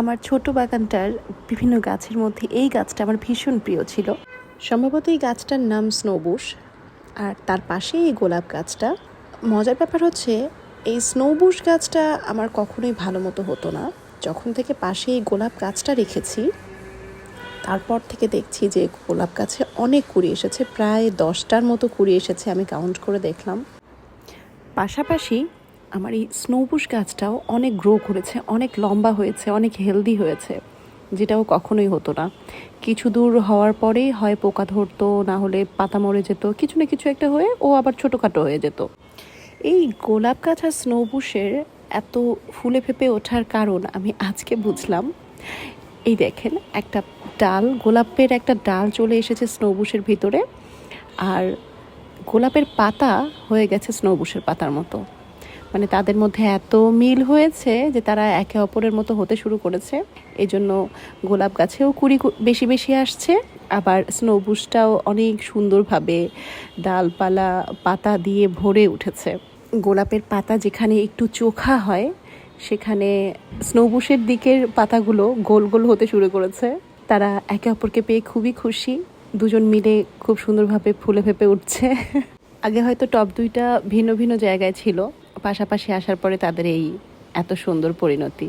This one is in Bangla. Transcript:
আমার ছোট বাগানটার বিভিন্ন গাছের মধ্যে এই গাছটা আমার ভীষণ প্রিয় ছিল। সম্ভবত এই গাছটার নাম স্নোবুশ, আর তার পাশেই এই গোলাপ গাছটা। মজার ব্যাপার হচ্ছে, এই স্নোবুশ গাছটা আমার কখনোই ভালো মতো হতো না। যখন থেকে পাশে এই গোলাপ গাছটা রেখেছি, তারপর থেকে দেখছি যে গোলাপ গাছে অনেক কুড়ি এসেছে, প্রায় দশটার মতো কুড়ি এসেছে, আমি কাউন্ট করে দেখলাম। পাশাপাশি আমার এই স্নোবুশ গাছটাও অনেক গ্রো করেছে, অনেক লম্বা হয়েছে, অনেক হেলদি হয়েছে, যেটাও কখনোই হতো না। কিছু দূর হওয়ার পরেই হয় পোকা ধরতো, না হলে পাতা মরে যেত, কিছু না কিছু একটা হয়ে ও আবার ছোটোখাটো হয়ে যেত। এই গোলাপ গাছ আর স্নোবুশের এত ফুলে ফেপে ওঠার কারণ আমি আজকে বুঝলাম। এই দেখেন, একটা ডাল, গোলাপের একটা ডাল চলে এসেছে স্নোবুশের ভিতরে, আর গোলাপের পাতা হয়ে গেছে স্নোবুশের পাতার মতো। মানে তাদের মধ্যে এত মিল হয়েছে যে তারা একে অপরের মতো হতে শুরু করেছে। এই জন্য গোলাপ গাছেও কুড়ি বেশি বেশি আসছে। আবার স্নোবুশটাও অনেক সুন্দরভাবে ডালপালা, পাতা দিয়ে ভরে উঠেছে। গোলাপের পাতা যেখানে একটু চোখা হয়, সেখানে স্নোবুশের দিকের পাতাগুলো গোল গোল হতে শুরু করেছে। তারা একে অপরকে পেয়ে খুবই খুশি। দুজন মিলে খুব সুন্দরভাবে ফুলে ফেপে উঠছে। আগে হয়তো টপ দুইটা ভিন্ন ভিন্ন জায়গায় ছিল। পাশাপাশি আসার পরে তাদের এই এত সুন্দর পরিণতি।